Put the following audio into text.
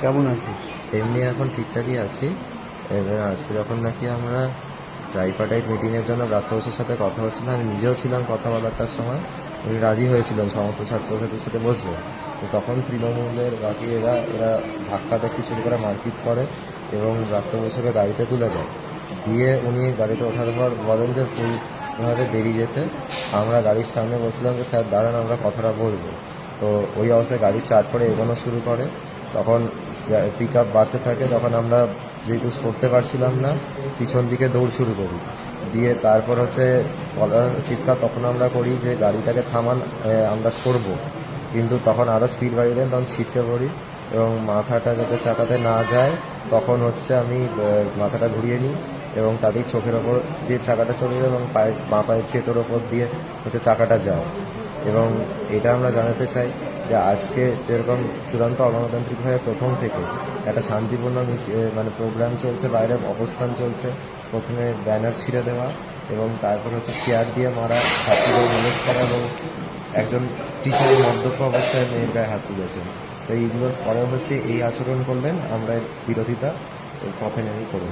কেমন আছি? এমনি এখন ঠিকঠাকই আছি। এবার আজকে যখন নাকি আমরা ট্রাইপার্টাইট মিটিংয়ের জন্য ব্রাত্য সাথে কথা হচ্ছিল আমি নিজেও ছিলাম কথা বলাটার সময়, উনি রাজি হয়েছিলেন, সমস্ত ছাত্রছাত্রীর সাথে বসবো। তো তখন তৃণমূলের বাকি এরা এরা ধাক্কা দেখি শুরু করে মারপিট করে এবং ব্রাত্য বসুকে গাড়িতে তুলে দেয়। দিয়ে উনি গাড়িতে ওঠার পর বলেন যে ভুলভাবে বেরিয়ে যেতে। আমরা গাড়ির সামনে বসলাম যে, স্যার, দাঁড়ান, আমরা কথাটা বলব। তো ওই অবস্থায় গাড়ি স্টার্ট করে এগোনো শুরু করে। তখন পিক আপ বাড়তে থাকে, তখন আমরা যেহেতু সরতে পারছিলাম না, পিছন দিকে দৌড় শুরু করি। দিয়ে তারপর হচ্ছে চিৎকার তখন আমরা করি যে গাড়িটাকে থামান আমরা সরবো। কিন্তু তখন আরও স্পিড বাড়িয়ে দেন, তখন ছিটকে পড়ি এবং মাথাটা যাতে চাকাতে না যায়, তখন হচ্ছে আমি মাথাটা ঘুরিয়ে নিই এবং তাদের চোখের ওপর দিয়ে চাকাটা চলে যায় এবং পায়ের, বাঁ পায়ের চেটোর ওপর দিয়ে হচ্ছে চাকাটা যায়। এবং এটা আমরা জানাতে চাই যে আজকে যেরকম চূড়ান্ত অগণতান্ত্রিকভাবে প্রথম থেকে একটা শান্তিপূর্ণ মানে প্রোগ্রাম চলছে, বাইরে অবস্থান চলছে। প্রথমে ব্যানার ছিঁড়ে দেওয়া এবং তারপর হচ্ছে চেয়ার দিয়ে মারা ছাত্রীদের মেনেজ করা এবং একজন টিচারের মদ্যপ অবস্থায় মেয়ের গায়ে হাত তুলেছেন তো এইগুলোর পরে হচ্ছে এই আচরণ করলেন, আমরা বিরোধিতা পথে নেমে করব